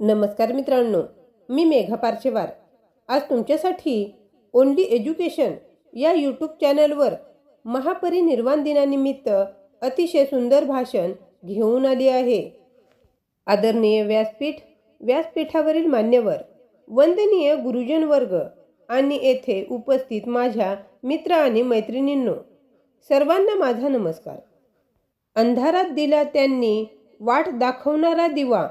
नमस्कार मित्रांनो मी मेघा पारचेवार आज तुमच्यासाठी ओनली एज्युकेशन या यूट्यूब चॅनलवर महापरिनिर्वाण दिनानिमित्त अतिशय सुंदर भाषण घेऊन आली आहे. आदरणीय व्यासपीठ व्यासपीठावरील मान्यवर वंदनीय गुरुजन वर्ग आणि येथे उपस्थित माझ्या मित्र आणि मैत्रिणींनो सर्वांना माझा नमस्कार. अंधारात दिला त्यांनी वाट दाखवणारा दिवा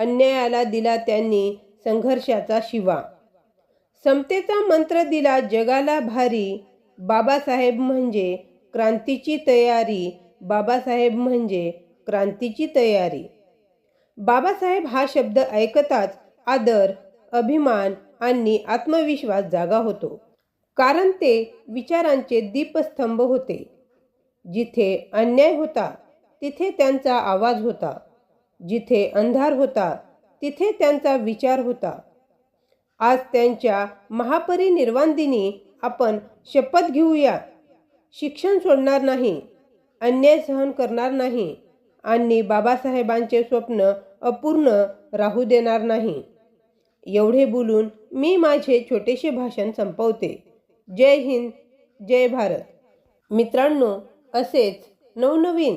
अन्यायाला दिला त्यांनी संघर्षाचा शिवा. समतेचा मंत्र दिला जगाला भारी बाबासाहेब म्हणजे क्रांतीची तयारी बाबासाहेब म्हणजे क्रांतीची तयारी. बाबासाहेब हा शब्द ऐकताच आदर अभिमान आणि आत्मविश्वास जागा होतो. कारण ते विचारांचे दीपस्तंभ होते. जिथे अन्याय होता तिथे त्यांचा आवाज होता. जिथे अंधार होता तिथे त्यांचा विचार होता. आज त्यांच्या महापरिनिर्वांदिनी आपण शपथ घेऊया. शिक्षण सोडणार नाही अन्याय सहन करणार नाही आणि बाबासाहेबांचे स्वप्न अपूर्ण राहू देणार नाही. एवढे बोलून मी माझे छोटेसे भाषण संपवते. जय हिंद जय भारत. मित्रांनो असेच नवनवीन